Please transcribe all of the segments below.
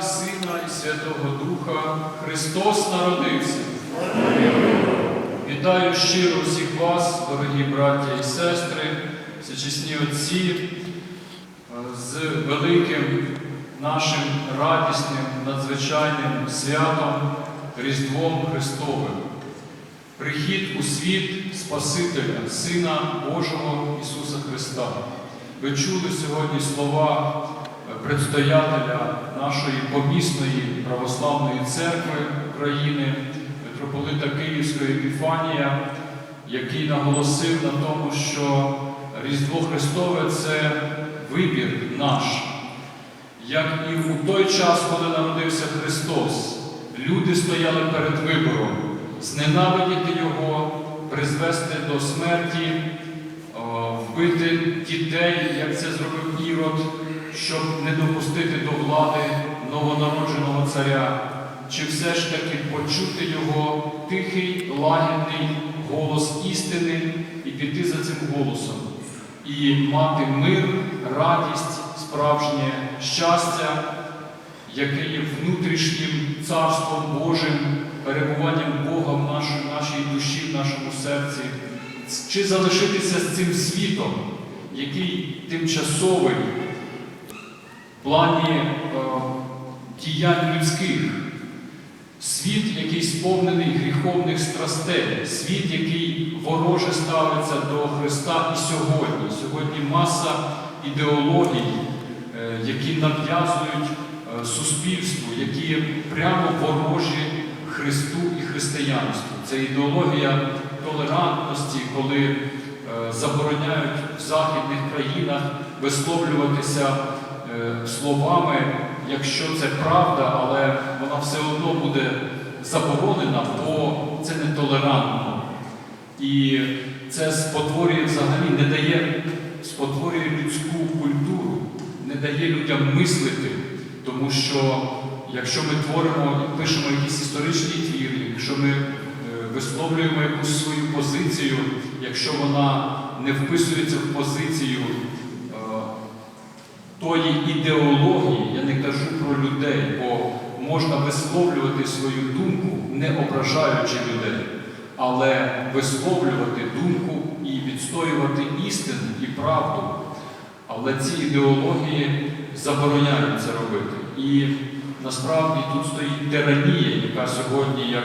і Сина, і Святого Духа Христос народився. Вітаю щиро всіх вас, дорогі браття і сестри, всечесні отці, з великим нашим радісним, надзвичайним святом Різдвом Христовим. Прихід у світ Спасителя, Сина Божого Ісуса Христа. Ви чули сьогодні слова предстоятеля нашої помісної православної церкви України, митрополита Київської Епіфанія, який наголосив на тому, що Різдво Христове це вибір наш. Як і у той час, коли народився Христос, люди стояли перед вибором зненавидіти Його, призвести до смерті, вбити дітей, як це зробив Ірод, щоб не допустити до влади новонародженого царя, чи все ж таки почути його тихий, лагідний голос істини і піти за цим голосом, і мати мир, радість, справжнє щастя, яке є внутрішнім царством Божим, перебуванням Бога в нашій, нашій душі, в нашому серці, чи залишитися з цим світом, який тимчасовий плані е, діянь людських, світ, який сповнений гріховних страстей, світ, який вороже ставиться до Христа і сьогодні. Сьогодні маса ідеологій, е, які нав'язують е, суспільству, які прямо ворожі Христу і християнству. Це ідеологія толерантності, коли забороняють в західних країнах висловлюватися словами, якщо це правда, але вона все одно буде заборонена, бо це нетолерантно. І це спотворює взагалі, не дає, спотворює людську культуру, не дає людям мислити, тому що якщо ми творимо і пишемо якісь історичні твіри, якщо ми е, висловлюємо якусь свою позицію, якщо вона не вписується в позицію е, тої ідеології, я не кажу про людей, бо можна висловлювати свою думку, не ображаючи людей, але висловлювати думку і відстоювати істину і правду. Але ці ідеології забороняють це робити. І насправді тут стоїть тиранія, яка сьогодні, як,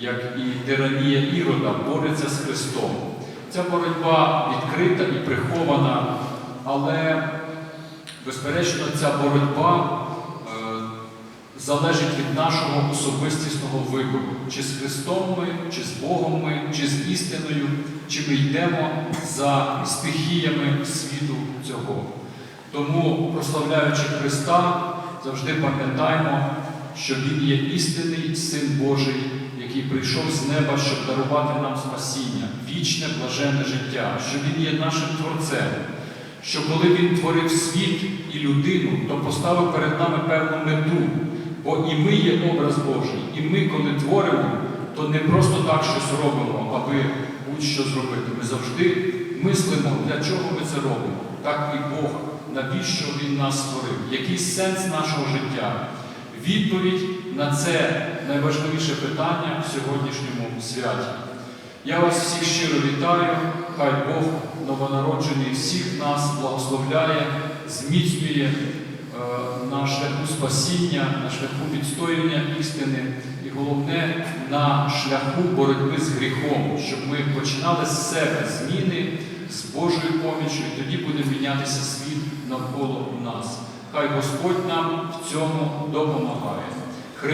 як і тиранія Ірода, бореться з Христом. Ця боротьба відкрита і прихована, але, безперечно, ця боротьба е, залежить від нашого особистісного вибору, чи з Христом ми, чи з Богом ми, чи з істиною, чи ми йдемо за стихіями світу цього. Тому, прославляючи Христа, завжди пам'ятаємо, що Він є істинний Син Божий, який прийшов з неба, щоб дарувати нам спасіння, вічне, блаженне життя, що Він є нашим Творцем, що коли Він творив світ і людину, то поставив перед нами певну мету, бо і ми є образ Божий, і ми, коли творимо, то не просто так щось робимо, аби будь-що зробити. Ми завжди мислимо, для чого ми це робимо. Так і Бог, навіщо Він нас створив, який сенс нашого життя. Відповідь на це найважливіше питання в сьогоднішньому святі. Я вас всіх щиро вітаю, хай Бог новонароджений всіх нас благословляє, зміцнює е, на шляху спасіння, на шляху відстоювання істини і головне на шляху боротьби з гріхом, щоб ми починали з себе зміни з Божою поміччю, і тоді буде мінятися світ навколо нас. Хай Господь нам в цьому допомагає.